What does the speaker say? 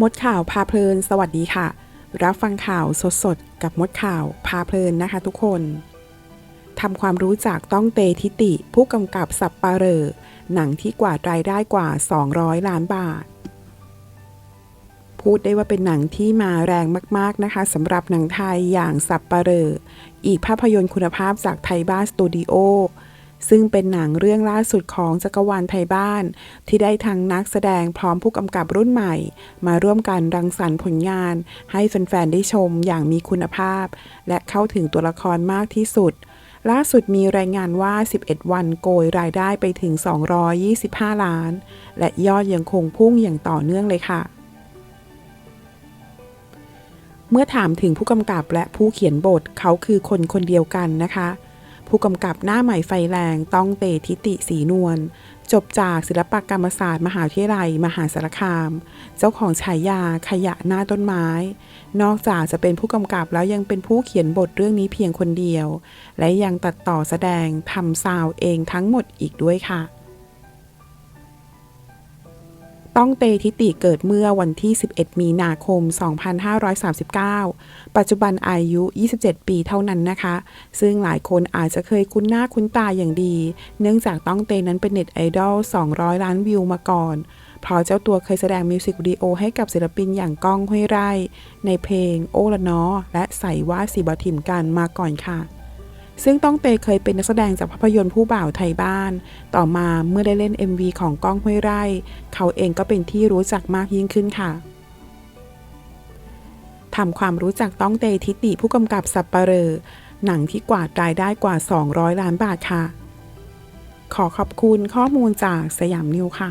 มดข่าวพาเพลิน สวัสดีค่ะ รับฟังข่าวสดๆ กับมดข่าวพาเพลินนะคะทุกคนทำความรู้จักต้องเตทิติ ผู้กำกับสับปาเรอ หนังที่กว่าดรายได้กว่า 200 ล้านบาท พูดได้ว่าเป็นหนังที่มาแรงมากๆนะคะสำหรับหนังไทยอย่างสับปาเรอ อีกภาพยนตร์คุณภาพจากไทยบ้านสตูดิโอ ซึ่งเป็นหนังเรื่องล่าสุดของจักรวาลไทยบ้าน ที่ได้ทั้งนักแสดงพร้อมผู้กำกับรุ่นใหม่ มาร่วมกันรังสรรค์ผลงาน ให้แฟนๆได้ชมอย่างมีคุณภาพ และเข้าถึงตัวละครมากที่สุด ล่าสุดมีรายงานว่า 11 วันโกยรายได้ไปถึง 225 ล้าน และยอดยังคงพุ่งอย่างต่อเนื่องเลยค่ะเมื่อถามถึงผู้กำกับและผู้เขียนบทเขาคือคนคนเดียวกันนะคะ ผู้กำกับหน้าใหม่ไฟแรงต้องเตทิติสีนวลจบจากศิลปกรรมศาสตร์ มหาวิทยาลัย มหาสารคาม เจ้าของฉายาขยะหน้าต้นไม้ นอกจากจะเป็นผู้กำกับแล้วยังเป็นผู้เขียนบทเรื่องนี้เพียงคนเดียว และยังตัดต่อแสดงทำซาวเองทั้งหมดอีกด้วยค่ะ ต้องเตทิติเกิดเมื่อวันที่ 11 มีนาคม 2539 ปัจจุบันอายุ 27 ปีเท่านั้นนะคะ ซึ่งหลายคนอาจจะเคยคุ้นหน้าคุ้นตาอย่างดี เนื่องจากต้องเตนั้นเป็นเน็ตไอดอล 200 ล้านวิวมาก่อน เพราะเจ้าตัวเคยแสดงมิวสิกวิดีโอให้กับศิลปินอย่างก้องห้วยไร่ ในเพลงโอละนอและใส่ว่าสีบอทิมกันมาก่อนค่ะ ซึ่งต้องเตเคยเป็นนักแสดงจากภาพยนตร์ผู้บ่าวไทยบ้าน ต่อมาเมื่อได้เล่น MV ของก้องห้วยไร่ เขาเองก็เป็นที่รู้จักมากยิ่งขึ้นค่ะทำความรู้จักต้องเตทิติผู้กำกับสับปะเรอหนังที่กวาดรายได้กว่า 200 ล้านบาทค่ะ ขอขอบคุณข้อมูลจากสยามนิวค่ะ